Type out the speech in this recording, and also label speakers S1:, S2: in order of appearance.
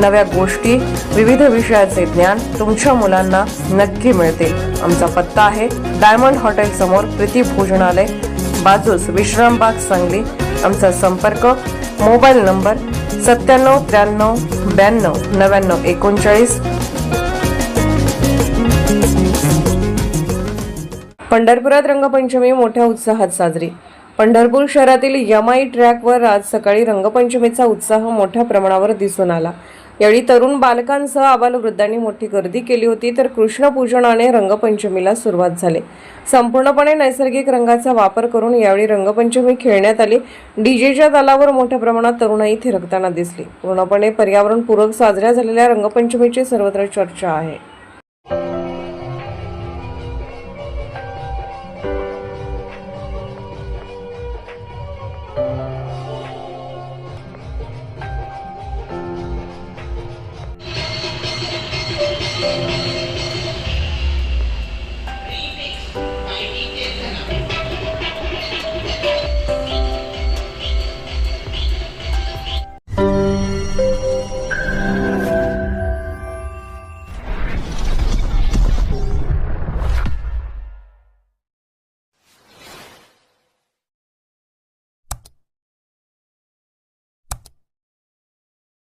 S1: नव्या गोष्टी विविध विषयाचे ज्ञान तुमच्या मुलांना नक्की मिळतील आमचा पत्ता आहे डायमंड हॉटेल समोर प्रीती भोजनालय बाजूस विश्रामबाग सांगली. आमचा संपर्क मोबाईल नंबर सत्त्याण्णव त्र्याण्णव ब्याण्णव नव्याण्णव एकोणचाळीस. पंढरपुरात रंगपंचमी मोठ्या उत्साहात साजरी. पंढरपूर शहरातील यमाई ट्रॅकवर आज सकाळी रंगपंचमीचा उत्साह मोठ्या प्रमाणावर दिसून आला. यावेळी तरुण बालकांसह आबालवृद्धांनी मोठी गर्दी केली होती तर कृष्णपूजनाने रंगपंचमीला सुरुवात झाली. संपूर्णपणे नैसर्गिक रंगाचा वापर करून यावेळी रंगपंचमी खेळण्यात आली. डीजेच्या तालावर मोठ्या प्रमाणात तरुणाई थिरकताना दिसली. पूर्णपणे पर्यावरणपूरक साजऱ्या झालेल्या रंगपंचमीची सर्वत्र चर्चा आहे.